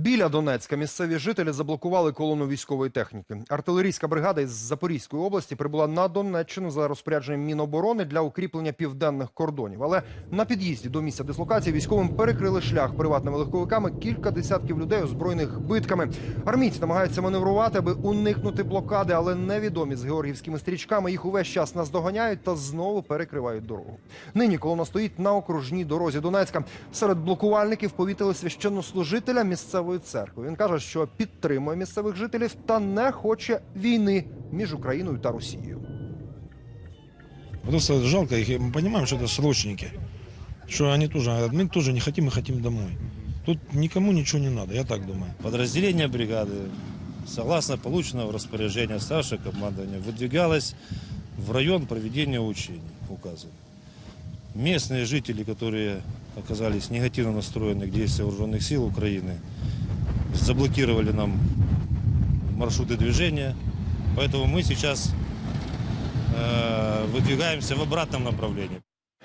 Біля Донецька місцеві жителі заблокували колону військової техніки. Артилерійська бригада із Запорізької області прибула на Донеччину за розпорядженням Міноборони для укріплення південних кордонів. Але на під'їзді до місця дислокації військовим перекрили шлях приватними легковиками кілька десятків людей, озброєних битками. Армійці намагаються маневрувати, аби уникнути блокади, але невідомі з георгівськими стрічками їх увесь час наздоганяють та знову перекривають дорогу. Нині колона стоїть на окружній дорозі Донецька. Серед блокувальників повітили священнослужителя місцевої церкви. Він каже, що підтримує місцевих жителів та не хоче війни між Україною та Росією. Просто жалко их, и мы понимаем, что это срочники. Что они тоже говорят, мы тоже не хотим, мы хотим домой. Тут никому ничего не надо, я так думаю. Подразделение бригады, согласно полученного распоряжения старшего командования, выдвигалось в район проведения учений указан. Местные жители, которые оказались негативно настроены к действиям вооруженных сил Украины, заблокировали нам маршруты движения. Поэтому мы сейчас э, выдвигаемся в обратном направлении.